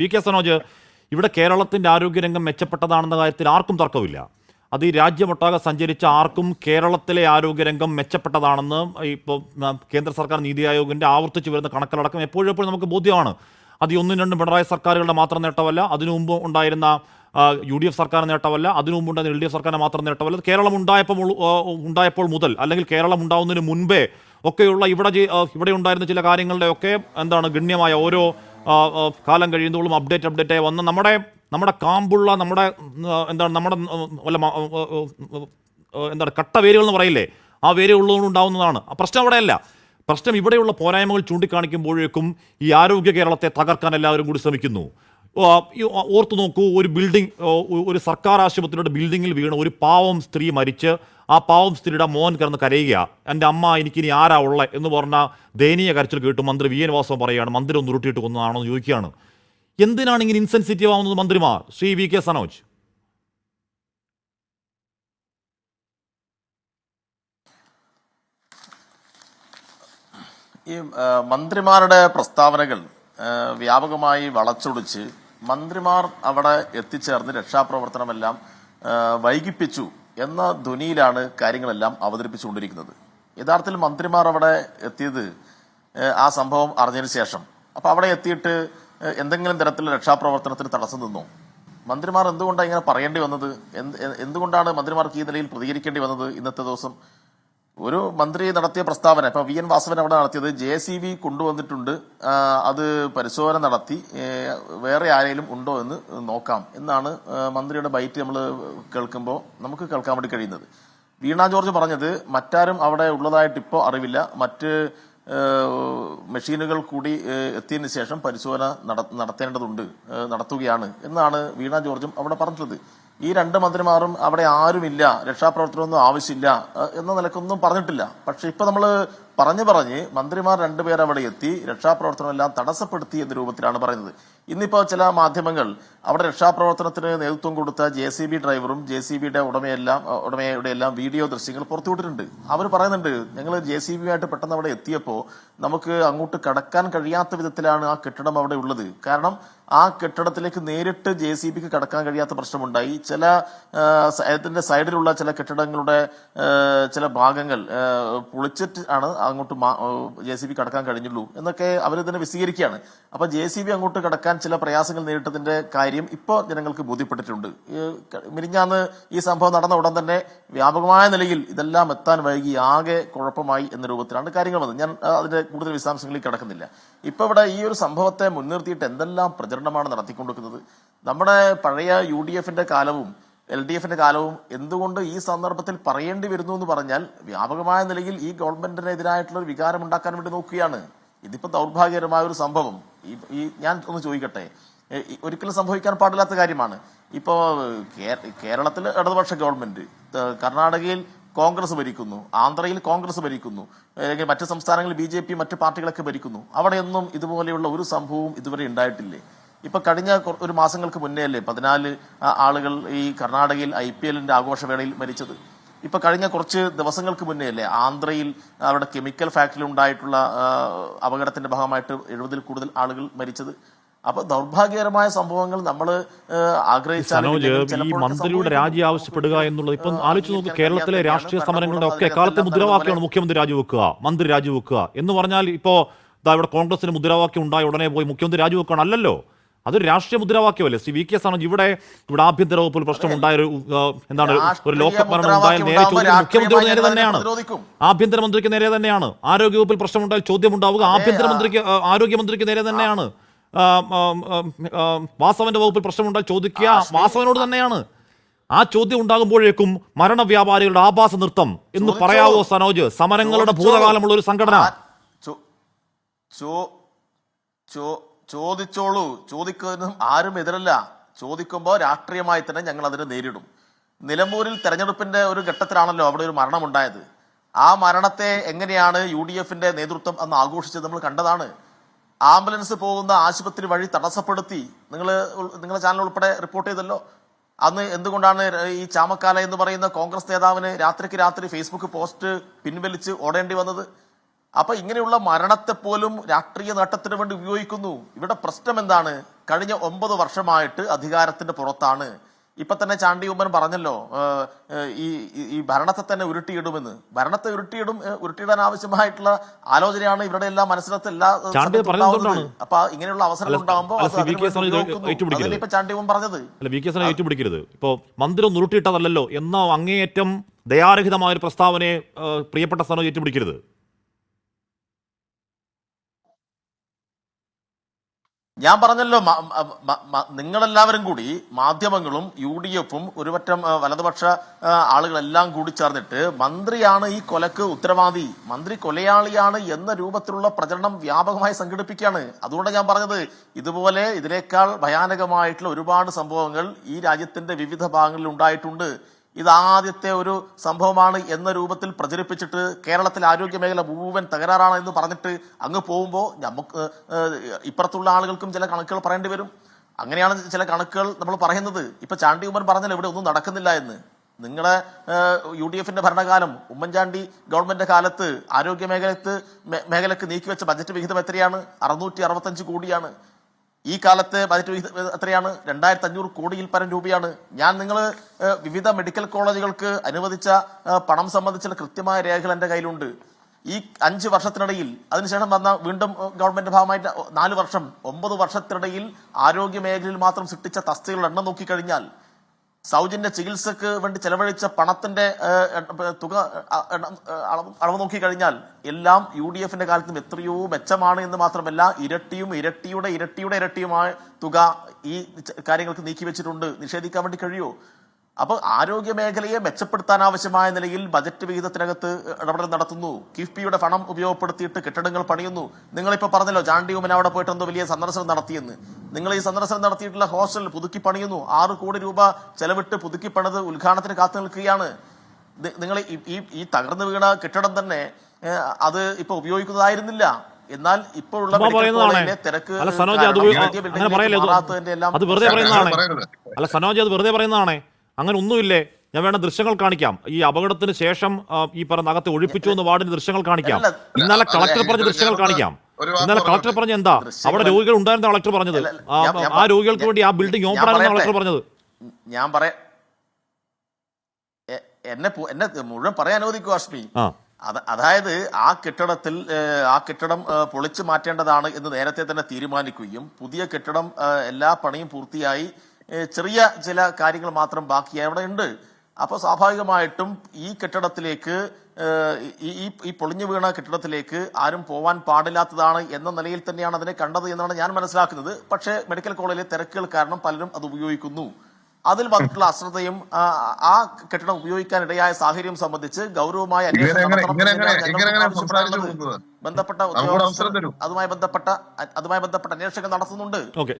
P K Sanoj ഇവിടെ കേരളത്തിന്റെ ആരോഗ്യരംഗം മെച്ചപ്പെട്ടതാണെന്ന കാര്യത്തിൽ ആർക്കും തർക്കമില്ല അത് ഈ രാജ്യമൊട്ടാകെ സഞ്ചരിച്ച ആർക്കും കേരളത്തിലെ ആരോഗ്യരംഗം മെച്ചപ്പെട്ടതാണെന്ന് ഇപ്പോൾ കേന്ദ്ര സർക്കാർ നീതി ആയോഗിന്റെ ആവർത്തിച്ച് വരുന്ന കണക്കിലടക്കം എപ്പോഴും എപ്പോഴും നമുക്ക് ബോധ്യമാണ്. അത് ഒന്നും രണ്ടും പിണറായി സർക്കാരുകളുടെ മാത്രം നേട്ടമല്ല അതിനു മുമ്പ് ഉണ്ടായിരുന്ന യു ഡി എഫ് സർക്കാർ നേട്ടമല്ല അതിനു മുമ്പ് ഉണ്ടായിരുന്ന എൽ ഡി എഫ് സർക്കാരിന്റെ മാത്രം നേട്ടമല്ല കേരളം ഉണ്ടായപ്പോൾ ഉണ്ടായപ്പോൾ മുതൽ അല്ലെങ്കിൽ കേരളം ഉണ്ടാവുന്നതിന് മുൻപേ ഒക്കെയുള്ള ഇവിടെ ഇവിടെ ഉണ്ടായിരുന്ന ചില കാര്യങ്ങളുടെ ഒക്കെ എന്താണ് ഗണ്യമായ ഓരോ കാലം കഴിയുന്നതോളും അപ്ഡേറ്റ് അപ്ഡേറ്റ് ആയി വന്ന് നമ്മുടെ നമ്മുടെ കാമ്പുള്ള നമ്മുടെ എന്താണ് നമ്മുടെ വല്ല എന്താണ് കട്ട വേരുകൾ എന്ന് പറയില്ലേ ആ വേര് ഉള്ളതുകൊണ്ട് ഉണ്ടാവുന്നതാണ്. പ്രശ്നം അവിടെയല്ല. പ്രശ്നം ഇവിടെയുള്ള പോരായ്മകൾ ചൂണ്ടിക്കാണിക്കുമ്പോഴേക്കും ഈ ആരോഗ്യ കേരളത്തെ തകർക്കാൻ എല്ലാവരും കൂടി ശ്രമിക്കുന്നു. ഓർത്തു നോക്കൂ ഒരു ബിൽഡിംഗ് ഒരു സർക്കാർ ആശുപത്രിയുടെ ബിൽഡിങ്ങിൽ വീണ് ഒരു പാവം സ്ത്രീ മരിച്ച് ആ പാവം സ്ത്രീയുടെ മോൻ കിടന്ന് കരയുക. എന്റെ അമ്മ എനിക്കിനി ആരാ ഉള്ള എന്ന് പറഞ്ഞ ദയനീയ കരച്ചിൽ കേട്ടു മന്ത്രി വി. എൻ. വാസവം പറയുകയാണ്. മന്ത്രി ഒന്ന് ഉരുട്ടിയിട്ട് കൊന്നതാണോ എന്ന് ചോദിക്കുകയാണ്. എന്തിനാണ് ഇങ്ങനെ ഇൻസെൻസിറ്റീവ് ആവുന്നത് മന്ത്രിമാർ? ശ്രീ വി. കെ. സനോജ്. ഈ മന്ത്രിമാരുടെ പ്രസ്താവനകൾ വ്യാപകമായി വളച്ചൊടിച്ച് മന്ത്രിമാർ അവിടെ എത്തിച്ചേർന്ന് രക്ഷാപ്രവർത്തനമെല്ലാം വൈകിപ്പിച്ചു എന്ന ധ്വനിയിലാണ് കാര്യങ്ങളെല്ലാം അവതരിപ്പിച്ചുകൊണ്ടിരിക്കുന്നത്. യഥാർത്ഥത്തിൽ മന്ത്രിമാർ അവിടെ എത്തിയത് ആ, സംഭവം അറിഞ്ഞതിന് ശേഷം. അപ്പൊ അവിടെ എത്തിയിട്ട് എന്തെങ്കിലും തരത്തിലുള്ള രക്ഷാപ്രവർത്തനത്തിന് തടസ്സം നിന്നോ? മന്ത്രിമാർ എന്തുകൊണ്ടാണ് ഇങ്ങനെ പറയേണ്ടി വന്നത്? എന്ത് എന്തുകൊണ്ടാണ് മന്ത്രിമാർക്ക് ഈ നിലയിൽ പ്രതികരിക്കേണ്ടി വന്നത് ഇന്നത്തെ ദിവസം? ഒരു മന്ത്രി നടത്തിയ പ്രസ്താവന ഇപ്പൊ വി എൻ വാസവൻ അവിടെ നടത്തിയത് ജെ സി ബി കൊണ്ടുവന്നിട്ടുണ്ട് അത് പരിശോധന നടത്തി വേറെ ആരെങ്കിലും ഉണ്ടോ എന്ന് നോക്കാം എന്നാണ് മന്ത്രിയുടെ ബൈറ്റ് നമ്മൾ കേൾക്കുമ്പോൾ നമുക്ക് കേൾക്കാൻ വേണ്ടി കഴിയുന്നത്. വീണ ജോർജ് പറഞ്ഞത് മറ്റാരും അവിടെ ഉള്ളതായിട്ട് ഇപ്പോൾ അറിവില്ല. മറ്റ് മെഷീനുകൾ കൂടി എത്തിയതിനു ശേഷം പരിശോധന നടത്തേണ്ടതുണ്ട് നടത്തുകയാണ് എന്നാണ് വീണ ജോർജും അവിടെ പറഞ്ഞിട്ടുള്ളത്. ഈ രണ്ട് മന്ത്രിമാരും അവിടെ ആരുമില്ല രക്ഷാപ്രവർത്തനമൊന്നും ആവശ്യമില്ല എന്ന നിലക്കൊന്നും പറഞ്ഞിട്ടില്ല. പക്ഷെ ഇപ്പൊ നമ്മൾ പറഞ്ഞു പറഞ്ഞ് മന്ത്രിമാർ രണ്ടുപേർ അവിടെ എത്തി രക്ഷാപ്രവർത്തനമെല്ലാം തടസ്സപ്പെടുത്തി എന്ന രൂപത്തിലാണ് പറയുന്നത്. ഇന്നിപ്പോ ചില മാധ്യമങ്ങൾ അവിടെ രക്ഷാപ്രവർത്തനത്തിന് നേതൃത്വം കൊടുത്ത ജെ സി ബി ഡ്രൈവറും ജെ സി ബിയുടെ ഉടമയെല്ലാം ഉടമയുടെ എല്ലാം വീഡിയോ ദൃശ്യങ്ങൾ പുറത്തുവിട്ടിട്ടുണ്ട്. അവർ പറയുന്നുണ്ട് ഞങ്ങൾ ജെ സി ബിയുമായിട്ട് പെട്ടെന്ന് അവിടെ എത്തിയപ്പോൾ നമുക്ക് അങ്ങോട്ട് കടക്കാൻ കഴിയാത്ത വിധത്തിലാണ് ആ കെട്ടിടം അവിടെ ഉള്ളത്. കാരണം ആ കെട്ടിടത്തിലേക്ക് നേരിട്ട് ജെ സി ബിക്ക് കടക്കാൻ കഴിയാത്ത പ്രശ്നമുണ്ടായി. ചില ആ, അതിന്റെ സൈഡിലുള്ള ചില കെട്ടിടങ്ങളുടെ ചില ഭാഗങ്ങൾ ആ, പൊളിച്ചിട്ട് ആണ് അങ്ങോട്ട് ജെ സി ബി കടക്കാൻ കഴിഞ്ഞുള്ളൂ എന്നൊക്കെ അവർ തന്നെ വിശദീകരിക്കുകയാണ്. അപ്പൊ ജെ സി ബി അങ്ങോട്ട് കടക്കാൻ ചില പ്രയാസങ്ങൾ നേരിട്ടതിന്റെ കാര്യം ഇപ്പോൾ ജനങ്ങൾക്ക് ബോധ്യപ്പെട്ടിട്ടുണ്ട്. മിനിഞ്ഞാന്ന് ഈ സംഭവം നടന്ന ഉടൻ തന്നെ വ്യാപകമായ നിലയിൽ ഇതെല്ലാം എത്താൻ വൈകി ആകെ കുഴപ്പമായി എന്ന രൂപത്തിലാണ് കാര്യങ്ങൾ വന്നത്. ഞാൻ അതിന്റെ കൂടുതൽ വിശദാംശങ്ങളിൽ കിടക്കുന്നില്ല. ഇപ്പൊ ഇവിടെ ഈ ഒരു സംഭവത്തെ മുൻനിർത്തിയിട്ട് എന്തെല്ലാം പ്രചരണമാണ് നടത്തിക്കൊണ്ടിരിക്കുന്നത്? നമ്മുടെ പഴയ യു ഡി എഫിന്റെ കാലവും എൽ ഡി എഫിന്റെ കാലവും എന്തുകൊണ്ട് ഈ സന്ദർഭത്തിൽ പറയേണ്ടി വരുന്നു എന്ന് പറഞ്ഞാൽ വ്യാപകമായ നിലയിൽ ഈ ഗവൺമെന്റിനെതിരായിട്ടുള്ള ഒരു വികാരം ഉണ്ടാക്കാൻ വേണ്ടി നോക്കുകയാണ്. ഇതിപ്പോ ദൗർഭാഗ്യകരമായ ഒരു സംഭവം. ഈ ഞാൻ ഒന്ന് ചോദിക്കട്ടെ. ഒരിക്കലും സംഭവിക്കാൻ പാടില്ലാത്ത കാര്യമാണ്. ഇപ്പോ കേ- കേരളത്തിൽ ഇടതുപക്ഷ ഗവൺമെന്റ് കർണാടകയിൽ കോൺഗ്രസ് ഭരിക്കുന്നു ആന്ധ്രയിൽ കോൺഗ്രസ് ഭരിക്കുന്നു അല്ലെങ്കിൽ മറ്റ് സംസ്ഥാനങ്ങളിൽ ബി ജെ പി മറ്റ് പാർട്ടികളൊക്കെ ഭരിക്കുന്നു. അവിടെയൊന്നും ഇതുപോലെയുള്ള ഒരു സംഭവവും ഇതുവരെ ഉണ്ടായിട്ടില്ലേ? ഇപ്പൊ കഴിഞ്ഞ ഒരു മാസങ്ങൾക്ക് മുന്നേ അല്ലേ പതിനാല് ആളുകൾ ഈ കർണാടകയിൽ ഐ പി എല്ലിന്റെ ആഘോഷവേളയിൽ മരിച്ചത്. ഇപ്പൊ കഴിഞ്ഞ കുറച്ച് ദിവസങ്ങൾക്ക് മുന്നേ അല്ലേ ആന്ധ്രയിൽ അവിടെ കെമിക്കൽ ഫാക്ടറിയിൽ ഉണ്ടായിട്ടുള്ള അപകടത്തിന്റെ ഭാഗമായിട്ട് എഴുപതിൽ കൂടുതൽ ആളുകൾ മരിച്ചത്. അപ്പൊ ദൗർഭാഗ്യകരമായ സംഭവങ്ങൾ നമ്മൾ സനോജ് ഈ മന്ത്രിയുടെ രാജി ആവശ്യപ്പെടുക എന്നുള്ളത് ഇപ്പം ആലോചിച്ച് നോക്കുക കേരളത്തിലെ രാഷ്ട്രീയ സമരങ്ങളുടെ ഒക്കെ കാലത്തെ മുദ്രാവാക്യമാണ് മുഖ്യമന്ത്രി രാജിവെക്കുക മന്ത്രി രാജിവെക്കുക എന്ന് പറഞ്ഞാൽ ഇപ്പോ ഇതാ ഇവിടെ കോൺഗ്രസിന് മുദ്രാവാക്യം ഉണ്ടായ ഉടനെ പോയി മുഖ്യമന്ത്രി രാജിവെക്കണം അല്ലല്ലോ അതൊരു രാഷ്ട്രീയ മുദ്രാവാക്യമല്ലേ? ശ്രീ വി കെ സനോജ് ഇവിടെ ഇവിടെ ആഭ്യന്തര വകുപ്പിൽ പ്രശ്നമുണ്ടായ ഒരു എന്താണ് ഒരു ലോക്കപ്പ് മരണം നേരെ ചോദ്യം മുഖ്യമന്ത്രിയോട് നേരെ തന്നെയാണ്. ആഭ്യന്തരമന്ത്രിക്ക് നേരെ തന്നെയാണ്. ആരോഗ്യവകുപ്പിൽ പ്രശ്നമുണ്ടായാൽ ചോദ്യം ഉണ്ടാവുക. ആഭ്യന്തരമന്ത്രിക്ക് ആരോഗ്യമന്ത്രിക്ക് നേരെ തന്നെയാണ്. വാസവന്റെ വകുപ്പിൽ പ്രശ്നമുണ്ടായാൽ ചോദിക്കുക. വാസവനോട് തന്നെയാണ്. ആ ചോദ്യം ഉണ്ടാകുമ്പോഴേക്കും മരണ വ്യാപാരികളുടെ ആഭാസ നൃത്തം എന്ന് പറയാവോ സനോജ്? സമരങ്ങളുടെ ഭൂതകാലമുള്ള ഒരു സംഘടന. ചോ- ചോ- ചോ- ചോദിച്ചോളൂ. ചോദിക്കുന്നതിനും ആരും എതിരല്ല. ചോദിക്കുമ്പോൾ രാഷ്ട്രീയമായി തന്നെ ഞങ്ങൾ അതിനെ നേരിടും. നിലമ്പൂരിൽ തെരഞ്ഞെടുപ്പിന്റെ ഒരു ഘട്ടത്തിലാണല്ലോ അവിടെ ഒരു മരണം മരണമുണ്ടായത്. ആ മരണത്തെ എങ്ങനെയാണ് യു ഡി എഫിന്റെ നേതൃത്വം അന്ന് ആഘോഷിച്ചത് നമ്മൾ കണ്ടതാണ്. ആംബുലൻസ് പോകുന്ന ആശുപത്രി വഴി തടസ്സപ്പെടുത്തി. നിങ്ങൾ നിങ്ങളുടെ ചാനൽ ഉൾപ്പെടെ റിപ്പോർട്ട് ചെയ്തല്ലോ? അന്ന് എന്തുകൊണ്ടാണ് ഈ ചാമക്കാല എന്ന് പറയുന്ന കോൺഗ്രസ് നേതാവിന് രാത്രിക്ക് രാത്രി ഫേസ്ബുക്ക് പോസ്റ്റ് പിൻവലിച്ച് ഓടേണ്ടി വന്നത്? അപ്പൊ ഇങ്ങനെയുള്ള മരണത്തെ പോലും രാഷ്ട്രീയ നേട്ടത്തിന് വേണ്ടി ഉപയോഗിക്കുന്നു. ഇവിടെ പ്രശ്നം എന്താണ്? കഴിഞ്ഞ ഒമ്പത് വർഷമായിട്ട് അധികാരത്തിന്റെ പുറത്താണ്. ഇപ്പൊ തന്നെ ചാണ്ടി ഉമ്മൻ പറഞ്ഞല്ലോ ഈ ഈ- ഭരണത്തെ തന്നെ ഉരുട്ടിയിടുമെന്ന്. ഭരണത്തെ ഉരുട്ടിയിടും ഉരുട്ടിയിടാൻ ആവശ്യമായിട്ടുള്ള ആലോചനയാണ് ഇവരുടെ എല്ലാ മനസ്സിലത്തെ എല്ലാ അപ്പൊ ഇങ്ങനെയുള്ള അവസരങ്ങൾ ഉണ്ടാകുമ്പോൾ ഇപ്പൊ ചാണ്ടി ഉമ്മൻ പറഞ്ഞത്? വി കെ ഏറ്റുപിടിക്കരുത്. ഇപ്പോ മന്ദിരം ഉരുട്ടിയിട്ടതല്ലോ എന്ന അങ്ങേയറ്റം ദയാരഹിതമായ ഒരു പ്രസ്താവനയെ പ്രിയപ്പെട്ട സ്ഥാനം ഏറ്റുപിടിക്കരുത്. ഞാൻ പറഞ്ഞല്ലോ നിങ്ങളെല്ലാവരും കൂടി മാധ്യമങ്ങളും യു ഡി എഫും ഒരുപറ്റം വലതുപക്ഷ ആളുകളെല്ലാം കൂടി ചേർന്നിട്ട് മന്ത്രിയാണ് ഈ കൊലക്ക് ഉത്തരവാദി. മന്ത്രി കൊലയാളിയാണ് എന്ന രൂപത്തിലുള്ള പ്രചരണം വ്യാപകമായി സംഘടിപ്പിക്കുകയാണ്. അതുകൊണ്ട് ഞാൻ പറഞ്ഞത്. ഇതുപോലെ ഇതിനേക്കാൾ ഭയാനകമായിട്ടുള്ള ഒരുപാട് സംഭവങ്ങൾ ഈ രാജ്യത്തിന്റെ വിവിധ ഭാഗങ്ങളിൽ ഉണ്ടായിട്ടുണ്ട്. ഇതാദ്യത്തെ ഒരു സംഭവമാണ് എന്ന രൂപത്തിൽ പ്രചരിപ്പിച്ചിട്ട് കേരളത്തിലെ ആരോഗ്യ മേഖല മുഴുവൻ തകരാറാണ് എന്ന് പറഞ്ഞിട്ട് അങ്ങ് പോകുമ്പോൾ നമുക്ക് ഇപ്പുറത്തുള്ള ആളുകൾക്കും ചില കണക്കുകൾ പറയേണ്ടി വരും. അങ്ങനെയാണ് ചില കണക്കുകൾ നമ്മൾ പറയുന്നത്. ഇപ്പൊ ചാണ്ടി ഉമ്മൻ പറഞ്ഞാൽ ഇവിടെ ഒന്നും നടക്കുന്നില്ല എന്ന്. നിങ്ങളെ യു ഡി എഫിന്റെ ഭരണകാലം ഉമ്മൻചാണ്ടി ഗവൺമെന്റ് കാലത്ത് ആരോഗ്യ മേഖലത്ത് മേഖലക്ക് നീക്കിവെച്ച ബജറ്റ് വിഹിതം എത്രയാണ്? അറുന്നൂറ്റി അറുപത്തഞ്ച് കോടിയാണ്. ഈ കാലത്ത് ബജറ്റ് എത്രയാണ്? രണ്ടായിരത്തി അഞ്ഞൂറ് കോടിയിൽ പരം രൂപയാണ്. ഞാൻ നിങ്ങൾ വിവിധ മെഡിക്കൽ കോളേജുകൾക്ക് അനുവദിച്ച പണം സംബന്ധിച്ചുള്ള കൃത്യമായ രേഖകൾ എന്റെ കയ്യിലുണ്ട്. ഈ അഞ്ച് വർഷത്തിനിടയിൽ അതിനുശേഷം വന്ന വീണ്ടും ഗവൺമെന്റ് ഭാഗമായിട്ട് നാല് വർഷം ഒമ്പത് വർഷത്തിനിടയിൽ ആരോഗ്യ മേഖലയിൽ മാത്രം സൃഷ്ടിച്ച തസ്തികളുടെ എണ്ണം നോക്കിക്കഴിഞ്ഞാൽ സൗജന്യ ചികിത്സക്ക് വേണ്ടി ചെലവഴിച്ച പണത്തിന്റെ തുക അളവ് അളവ് നോക്കിക്കഴിഞ്ഞാൽ എല്ലാം യു ഡി എഫിന്റെ കാലത്തും എത്രയോ മെച്ചമാണ് എന്ന് മാത്രമല്ല ഇരട്ടിയും ഇരട്ടിയുടെ ഇരട്ടിയുടെ ഇരട്ടിയുമായ തുക ഈ കാര്യങ്ങൾക്ക് നീക്കി വെച്ചിട്ടുണ്ട്. നിഷേധിക്കാൻ വേണ്ടി കഴിയുമോ അപ്പൊ ആരോഗ്യ മേഖലയെ മെച്ചപ്പെടുത്താൻ ആവശ്യമായ നിലയിൽ ബജറ്റ് വിഹിതത്തിനകത്ത് ഇടപെടൽ നടത്തുന്നു. കിഫ്ബിയുടെ പണം ഉപയോഗപ്പെടുത്തിയിട്ട് കെട്ടിടങ്ങൾ പണിയുന്നു. നിങ്ങളിപ്പോ പറഞ്ഞല്ലോ ചാണ്ടി ഉമ്മൻ അവിടെ പോയിട്ട് എന്തോ വലിയ സന്ദർശനം നടത്തിയെന്ന്. നിങ്ങൾ ഈ സന്ദർശനം നടത്തിയിട്ടുള്ള ഹോസ്റ്റൽ പുതുക്കി പണിയുന്നു. ആറ് കോടി രൂപ ചെലവിട്ട് പുതുക്കി പണിത് ഉദ്ഘാടനത്തിന് കാത്തു നിൽക്കുകയാണ്. നിങ്ങൾ ഈ ഈ തകർന്നു വീണ കെട്ടിടം തന്നെ അത് ഇപ്പൊ ഉപയോഗിക്കുന്നതായിരുന്നില്ല. എന്നാൽ ഇപ്പോഴുള്ള അല്ല സനോജ് അത് വെറുതെ പറയുന്നതാണേ. അങ്ങനെ ഒന്നുമില്ലേ? ഞാൻ വേണ്ട ദൃശ്യങ്ങൾ കാണിക്കാം. ഈ അപകടത്തിന് ശേഷം ഈ പറഞ്ഞ അകത്ത് ഒഴിപ്പിച്ചു എന്ന് വാർഡിന് ദൃശ്യങ്ങൾ കാണിക്കാം. ഇന്നലെ കളക്ടർ പറഞ്ഞ ദൃശ്യങ്ങൾ കാണിക്കാം. ഇന്നലെ കളക്ടർ. പറഞ്ഞ എന്താ അവിടെ രോഗികൾ ഉണ്ടായിരുന്ന കളക്ടർ പറഞ്ഞത്. ആ, രോഗികൾക്ക് വേണ്ടി ആ ബിൽഡിംഗ് പറയട്ടെ. കളക്ടർ പറഞ്ഞത്. ഞാൻ പറയാ എന്നെ എന്നെ മുഴുവൻ പറയാൻ അനുവദിക്കുക അഷ്മി അതായത് ആ കെട്ടിടത്തിൽ ആ കെട്ടിടം പൊളിച്ചു മാറ്റേണ്ടതാണ് എന്ന് നേരത്തെ തന്നെ തീരുമാനിക്കുകയും പുതിയ കെട്ടിടം എല്ലാ പണിയും പൂർത്തിയായി. ചെറിയ ചില കാര്യങ്ങൾ മാത്രം ബാക്കിയായി അവിടെ ഉണ്ട്. അപ്പോൾ സ്വാഭാവികമായിട്ടും ഈ കെട്ടിടത്തിലേക്ക് ഈ ഈ- പൊളിഞ്ഞു വീണ കെട്ടിടത്തിലേക്ക് ആരും പോവാൻ പാടില്ലാത്തതാണ് എന്ന നിലയിൽ തന്നെയാണ് അതിനെ കണ്ടത് എന്നാണ് ഞാൻ മനസ്സിലാക്കുന്നത്. പക്ഷേ മെഡിക്കൽ കോളേജിലെ തിരക്കുകൾ കാരണം പലരും അത് ഉപയോഗിക്കുന്നു. അതിൽ വന്നിട്ടുള്ള അശ്രദ്ധയും ആ, കെട്ടിടം ഉപയോഗിക്കാൻ ഇടയായ സാഹചര്യം സംബന്ധിച്ച് ഗൗരവമായ അന്വേഷണം? ബന്ധപ്പെട്ട. അതുമായി ബന്ധപ്പെട്ട അതുമായി ബന്ധപ്പെട്ട അന്വേഷണം നടത്തുന്നുണ്ട്. ഓക്കെ.